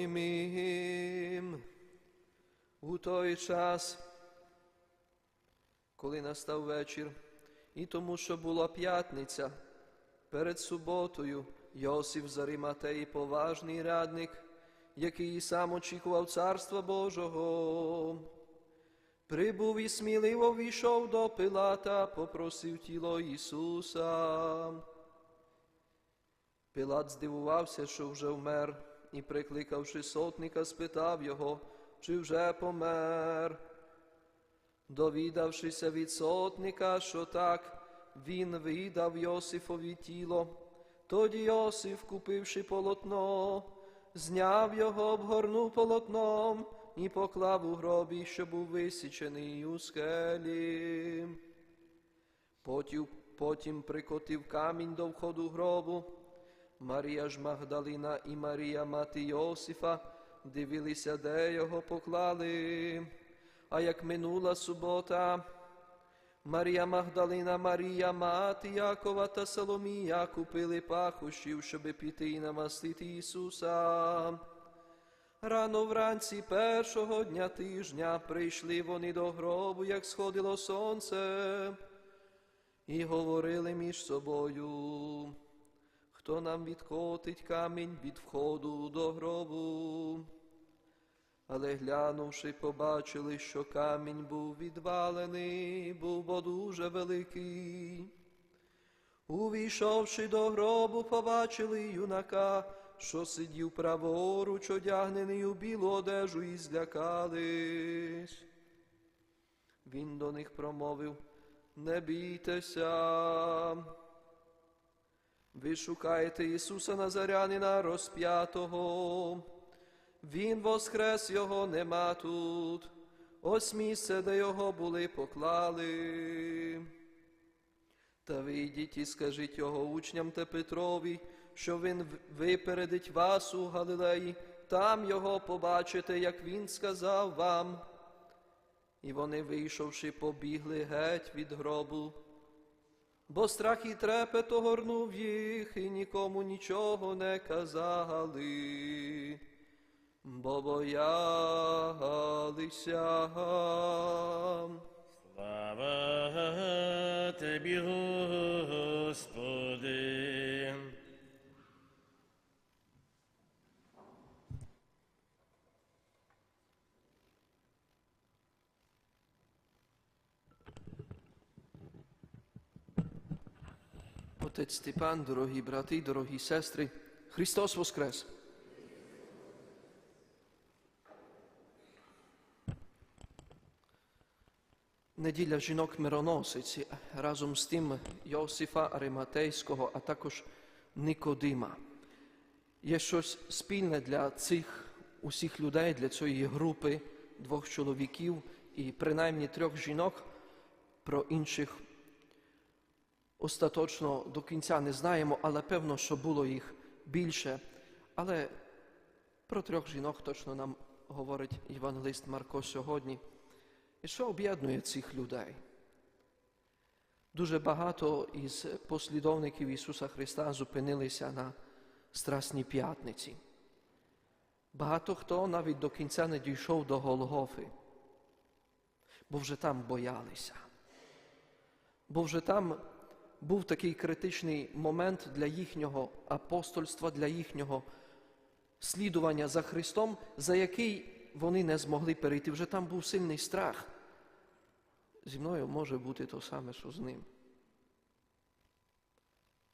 Онімім. У той час, коли настав вечір, і тому, що була п'ятниця, перед суботою Йосиф з поважний радник, який сам очікував Царства Божого. Прибув і сміливо війшов до Пилата, попросив тіло Ісуса. Пилат здивувався, що вже вмер, і, прикликавши сотника, спитав його, чи вже помер. Довідавшися від сотника, що так, він видав Йосифові тіло. Тоді Йосиф, купивши полотно, зняв його, обгорнув полотном і поклав у гробі, що був висічений у скелі. Потім, прикотив камінь до входу гробу. Марія ж Магдалина і Марія мати Йосифа дивилися, де його поклали. А як минула субота, Марія Магдалина, Марія, мати Якова та Соломія купили пахощів, щоби піти і намастити Ісуса. Рано вранці першого дня тижня прийшли вони до гробу, як сходило сонце, і говорили між собою, хто нам відкотить камінь від входу до гробу. Але глянувши, побачили, що камінь був відвалений, був бо дуже великий. Увійшовши до гробу, побачили юнака, що сидів праворуч, одягнений у білу одежу, і злякались. Він до них промовив, не бійтеся. Ви шукаєте Ісуса Назарянина розп'ятого. Він воскрес його нема тут. Ось місце, де його були поклали. Та вийдіть і скажіть його учням та Петрові, що він випередить вас у Галилеї, там його побачите, як він сказав вам. І вони, вийшовши, побігли геть від гробу. Бо страх і трепет огорнув їх, і нікому нічого не казали, бо боялися. Слава Тобі, Господи. Отець Степан, дорогі брати, дорогі сестри, Христос Воскрес! Неділя жінок мироносиць разом з тим Йосифа Ариматейського, а також Никодима. Є щось спільне для цих усіх людей, для цієї групи двох чоловіків і принаймні трьох жінок, про інших остаточно до кінця не знаємо, але певно, що було їх більше. Але про трьох жінок точно нам говорить євангелист Марко сьогодні. І що об'єднує цих людей? Дуже багато із послідовників Ісуса Христа зупинилися на Страсній п'ятниці. Багато хто навіть до кінця не дійшов до Голгофи, бо вже там боялися. Бо вже там був такий критичний момент для їхнього апостольства, для їхнього слідування за Христом, за який вони не змогли перейти. Вже там був сильний страх. Зі мною може бути то саме, що з ним.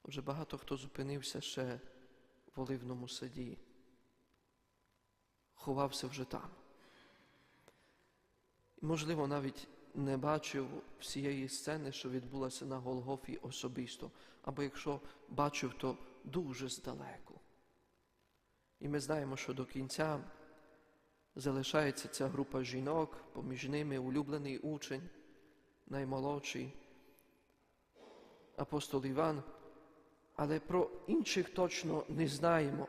Отже, багато хто зупинився ще в оливному саді, ховався вже там. Можливо, навіть не бачив всієї сцени, що відбулася на Голгофі особисто, або якщо бачив, то дуже здалеку. І ми знаємо, що до кінця залишається ця група жінок, поміж ними улюблений учень, наймолодший апостол Іван, але про інших точно не знаємо.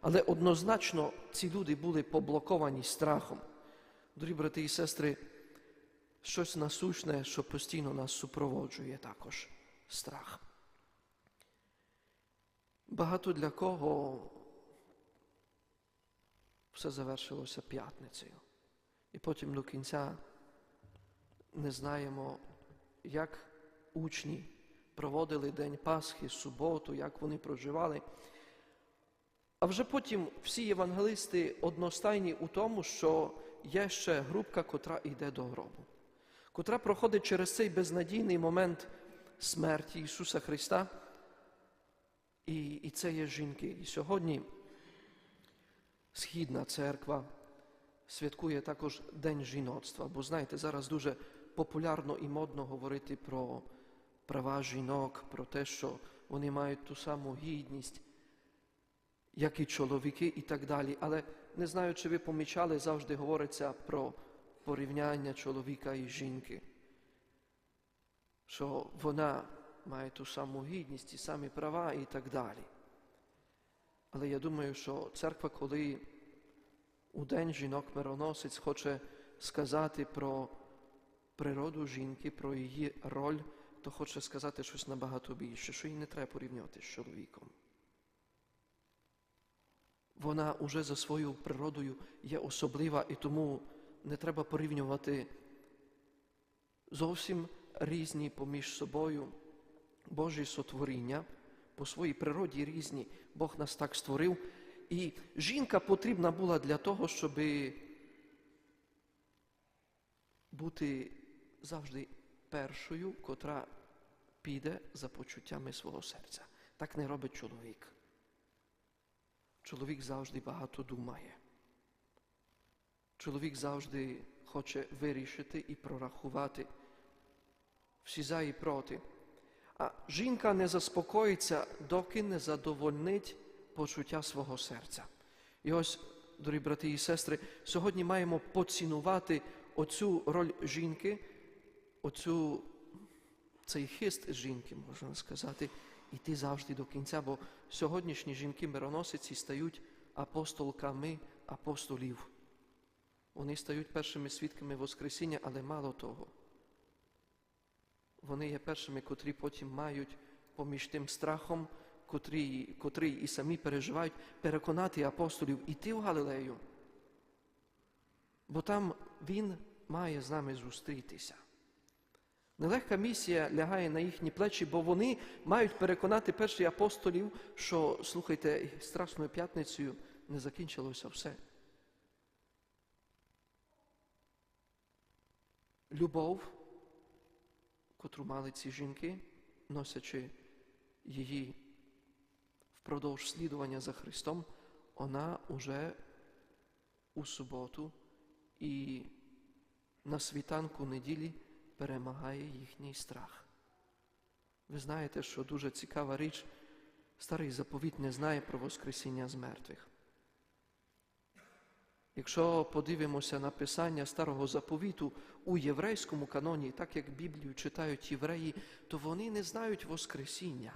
Але однозначно ці люди були поблоковані страхом. Дорогі брати і сестри, щось насущне, що постійно нас супроводжує також страх. Багато для кого все завершилося п'ятницею. І потім до кінця не знаємо, як учні проводили День Пасхи, суботу, як вони проживали. А вже потім всі євангелисти одностайні у тому, що є ще групка, котра йде до гробу, котра проходить через цей безнадійний момент смерті Ісуса Христа. І, і це є жінки. І сьогодні Східна церква святкує також День жіноцтва, бо знаєте, зараз дуже популярно і модно говорити про права жінок, про те, що вони мають ту саму гідність, як і чоловіки, і так далі. Але не знаю, чи ви помічали, завжди говориться про порівняння чоловіка і жінки, що вона має ту саму гідність, ті самі права і так далі. Але я думаю, що церква, коли у День жінок мироносець хоче сказати про природу жінки, про її роль, то хоче сказати щось набагато більше, що її не треба порівнювати з чоловіком. Вона уже за своєю природою є особлива, і тому не треба порівнювати зовсім різні поміж собою Божі сотворіння, по своїй природі різні. Бог нас так створив. І жінка потрібна була для того, щоб бути завжди першою, котра піде за почуттями свого серця. Так не робить чоловік. Чоловік завжди багато думає. Чоловік завжди хоче вирішити і прорахувати всі за і проти. А жінка не заспокоїться, доки не задовольнить почуття свого серця. І ось, дорогі брати і сестри, сьогодні маємо поцінувати оцю роль жінки, оцю, цей хист жінки, можна сказати, іти завжди до кінця, бо сьогоднішні жінки-мироносиці стають апостолками апостолів. Вони стають першими свідками Воскресіння, але мало того. Вони є першими, котрі потім мають поміж тим страхом, котрий, котрий і самі переживають, переконати апостолів іти в Галилею. Бо там він має з нами зустрітися. Нелегка місія лягає на їхні плечі, бо вони мають переконати перших апостолів, що, слухайте, Страсною п'ятницею не закінчилося все. Любов, котру мали ці жінки, носячи її впродовж слідування за Христом, вона уже у суботу і на світанку неділі перемагає їхній страх. Ви знаєте, що дуже цікава річ, старий заповіт не знає про Воскресіння з мертвих. Якщо подивимося на писання старого заповіту у єврейському каноні, так як Біблію читають євреї, то вони не знають Воскресіння.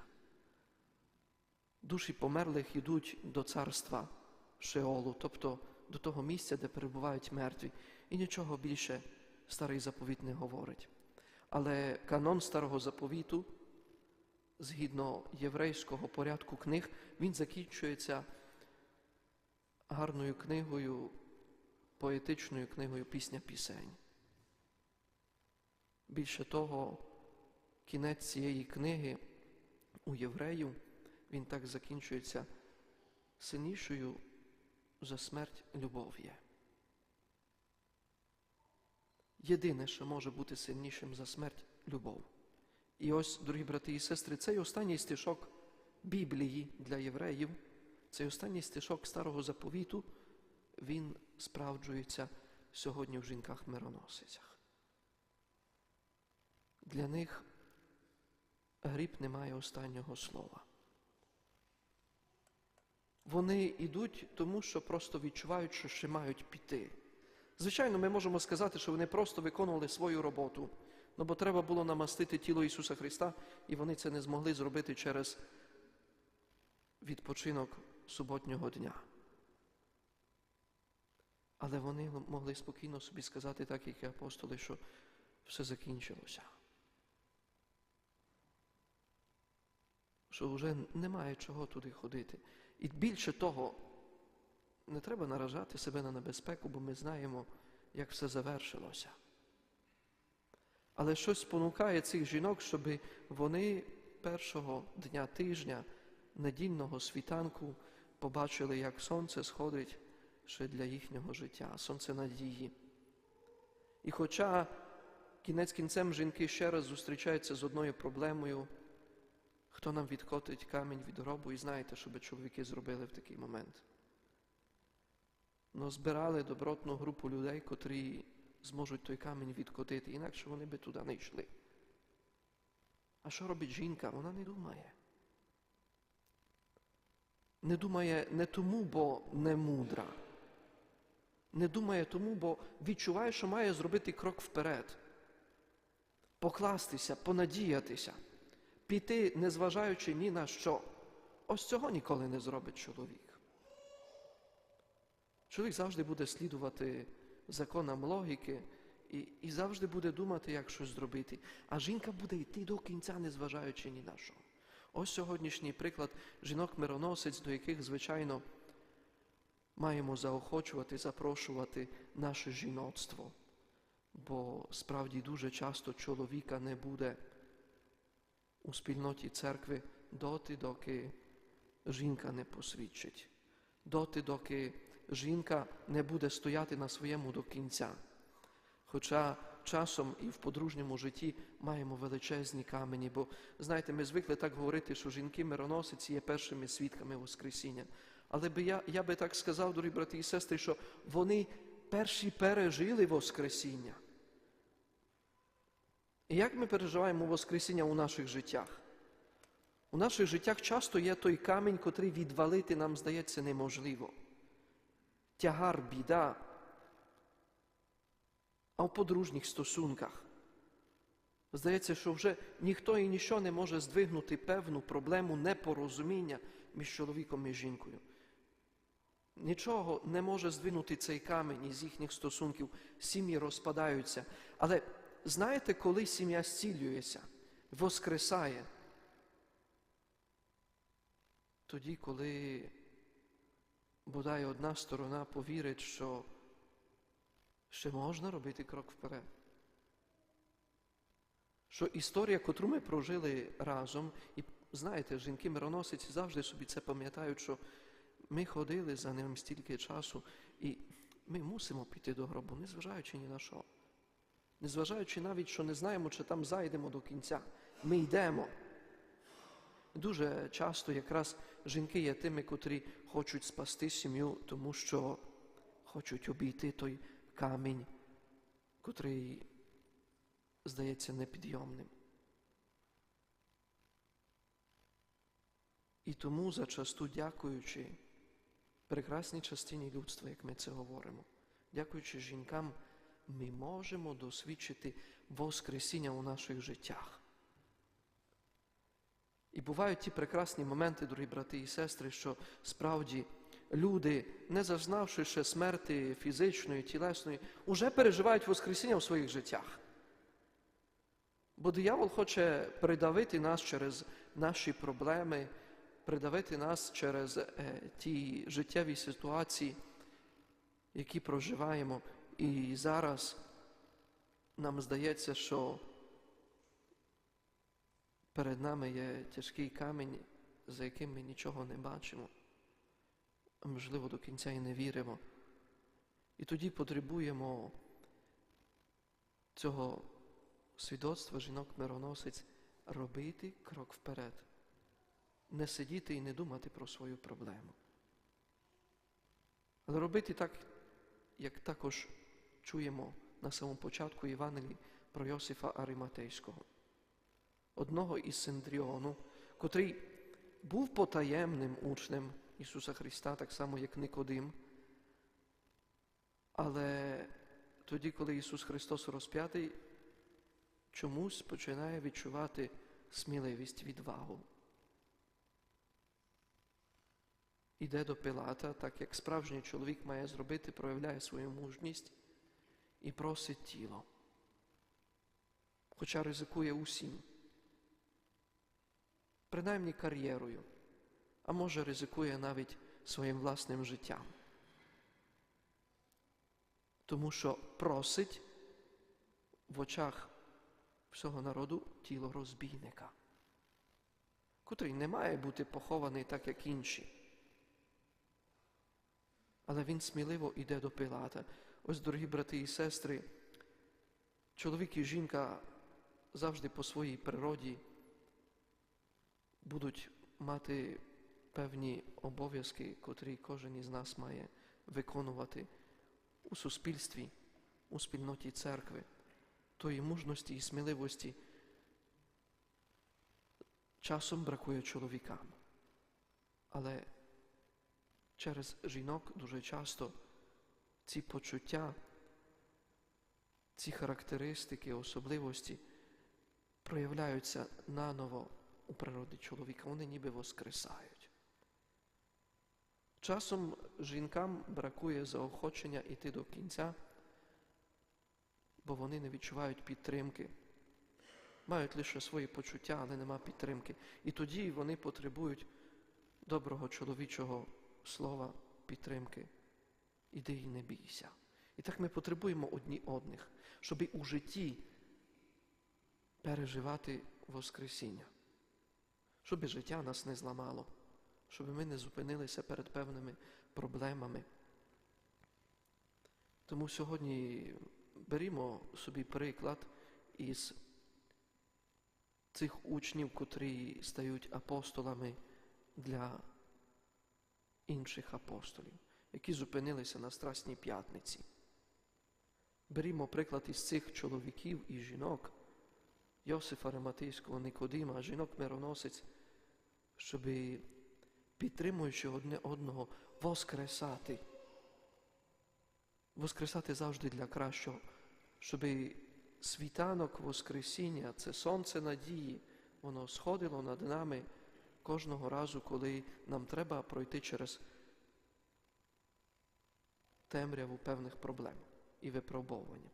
Душі померлих йдуть до царства Шеолу, тобто до того місця, де перебувають мертві, і нічого більше старий заповіт не говорить. Але канон старого заповіту, згідно єврейського порядку книг, він закінчується гарною книгою, поетичною книгою Пісня пісень. Більше того, кінець цієї книги у євреїв, він так закінчується сильнішою за смерть любов є. Єдине, що може бути сильнішим за смерть любов. І ось, дорогі брати і сестри, цей останній стишок Біблії для євреїв, цей останній стишок старого заповіту, він справджується сьогодні в жінках-мироносицях. Для них гріб не має останнього слова. Вони йдуть тому, що просто відчувають, що ще мають піти. Звичайно, ми можемо сказати, що вони просто виконували свою роботу, ну бо треба було намастити тіло Ісуса Христа, і вони це не змогли зробити через відпочинок суботнього дня. Але вони могли спокійно собі сказати, так як і апостоли, що все закінчилося. Що вже немає чого туди ходити. І більше того, не треба наражати себе на небезпеку, бо ми знаємо, як все завершилося. Але щось спонукає цих жінок, щоб вони першого дня тижня, недільного світанку, побачили, як сонце сходить ще для їхнього життя, сонце надії. І хоча кінець кінцем жінки ще раз зустрічаються з одною проблемою, хто нам відкотить камінь від гробу, і знаєте, що би чоловіки зробили в такий момент. Ну, збирали добротну групу людей, котрі зможуть той камінь відкотити, інакше вони би туди не йшли. А що робить жінка? Вона не думає. Не думає не тому, бо не мудра. Не думає тому, бо відчуває, що має зробити крок вперед, покластися, понадіятися, піти, незважаючи ні на що. Ось цього ніколи не зробить чоловік. Чоловік завжди буде слідувати законам логіки і, і завжди буде думати, як щось зробити. А жінка буде йти до кінця, незважаючи ні на що. Ось сьогоднішній приклад жінок-мироносець, до яких, звичайно, маємо заохочувати, запрошувати наше жіноцтво. Бо справді дуже часто чоловіка не буде у спільноті церкви доти, доки жінка не посвідчить, доти, доки жінка не буде стояти на своєму до кінця. Хоча часом і в подружньому житті маємо величезні камені, бо знаєте, ми звикли так говорити, що жінки-мироносиці є першими свідками Воскресіння. Але би я, я би так сказав, дорогі брати і сестри, що вони перші пережили Воскресіння. І як ми переживаємо Воскресіння у наших життях? У наших життях часто є той камінь, котрий відвалити нам здається неможливо. Тягар, біда. А в подружніх стосунках. Здається, що вже ніхто і ніщо не може здвигнути певну проблему непорозуміння між чоловіком і жінкою. Нічого не може здвинути цей камінь із їхніх стосунків, сім'ї розпадаються. Але знаєте, коли сім'я зцілюється, воскресає? Тоді, коли бодай одна сторона повірить, що ще можна робити крок вперед. Що історія, котру ми прожили разом, і знаєте, жінки-мироносиці завжди собі це пам'ятають, що ми ходили за ним стільки часу, і ми мусимо піти до гробу, незважаючи ні на що. Незважаючи навіть, що не знаємо, чи там зайдемо до кінця. Ми йдемо. Дуже часто якраз жінки є тими, котрі хочуть спасти сім'ю, тому що хочуть обійти той камінь, котрий здається непідйомним. І тому зачасту дякуючи прекрасній частині людства, як ми це говоримо, дякуючи жінкам, ми можемо досвідчити Воскресіння у наших життях. І бувають ті прекрасні моменти, дорогі брати і сестри, що справді люди, не зазнавши ще смерти фізичної, тілесної, уже переживають Воскресіння у своїх життях. Бо диявол хоче придавити нас через наші проблеми, придавити нас через е, ті життєві ситуації, які проживаємо. І зараз нам здається, що перед нами є тяжкий камінь, за яким ми нічого не бачимо, можливо до кінця і не віримо. І тоді потребуємо цього свідоцтва жінок-мироносець робити крок вперед, не сидіти і не думати про свою проблему. Але робити так, як також чуємо на самому початку Євангелії про Йосифа Ариматейського, одного із Синдріону, котрий був потаємним учнем Ісуса Христа, так само, як Никодим. Але тоді, коли Ісус Христос розп'ятий, чомусь починає відчувати сміливість, відвагу. Іде до Пилата, так як справжній чоловік має зробити, проявляє свою мужність і просить тіло. Хоча ризикує усім, принаймні кар'єрою, а може ризикує навіть своїм власним життям. тому що просить в очах всього народу тіло розбійника, котрий не має бути похований так, як інші. Але він сміливо йде до Пилата. Ось, дорогі брати і сестри, чоловік і жінка завжди по своїй природі будуть мати певні обов'язки, котрі кожен із нас має виконувати у суспільстві, у спільноті церкви, тої мужності і сміливості часом бракує чоловікам. Але через жінок дуже часто ці почуття, ці характеристики, особливості проявляються наново у природі чоловіка, вони ніби воскресають. Часом жінкам бракує заохочення йти до кінця, бо вони не відчувають підтримки. Мають лише свої почуття, але нема підтримки. І тоді вони потребують доброго чоловічого слова, підтримки. Іди і не бійся. І так ми потребуємо одні одних, щоб у житті переживати Воскресіння, щоб життя нас не зламало, щоб ми не зупинилися перед певними проблемами. Тому сьогодні берімо собі приклад із цих учнів, котрі стають апостолами для інших апостолів, які зупинилися на Страсній п'ятниці. Берімо приклад із цих чоловіків і жінок, Йосифа Рематийського, Никодима, жінок мироносець, щоб підтримуючи одне одного, воскресати. Воскресати завжди для кращого, щоб світанок Воскресіння, це сонце надії, воно сходило над нами кожного разу, коли нам треба пройти через темряву певних проблем і випробовування.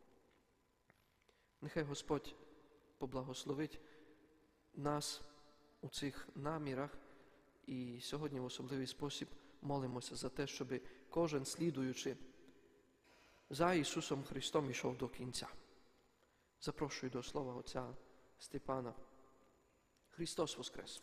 Нехай Господь поблагословить нас у цих намірах і сьогодні в особливий спосіб молимося за те, щоб кожен, слідуючи за Ісусом Христом, ішов до кінця. Запрошую до слова Отця Степана. Христос Воскрес!